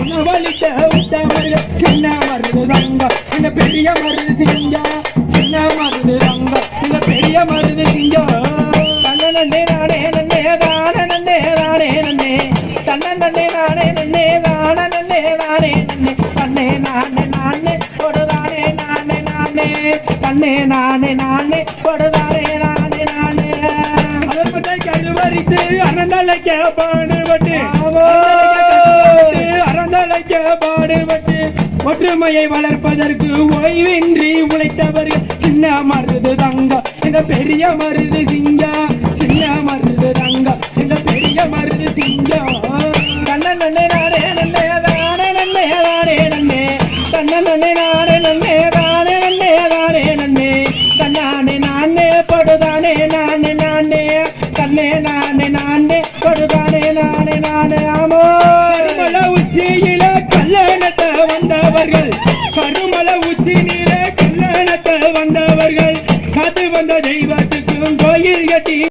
உணவளித்த உத்தமர்கள் சின்ன மருது தங்க இந்த பெரிய மருது சிங்க சின்ன மருது தங்க இந்த பெரிய மருது சிங்க தன்ன நன்னே நானே நன்னே தான நன்னே நானே நன்னே தன்ன நன்னே நானே நன்னே தான நன்னே நானே நன்னே தன்னே நானே நானே கொடுதானே நானே நானே தன்னே நானே அறந்தலைக்க பாடுபட்டு அறந்தலைக்க பாடுபட்டு ஒற்றுமையை வளர்ப்பதற்கு ஓய்வின்றி உழைத்தவர்கள் சின்ன மருது தங்க இந்த பெரிய மருது சிங்கா. சின்ன மருது தங்க இந்த பெரிய மருது சிங்கா. கண்ண நன்னே நானே நன்னே தானே நன்னே தானே நன்னே. கண்ண நன்னே நானே நன்னே தானே நன்னே தானே நன்னே. கண்ணானே நானே படுதானே நானே நானே. கண்ணே நானே நானே படுதானே நானே நானே ஆமோ.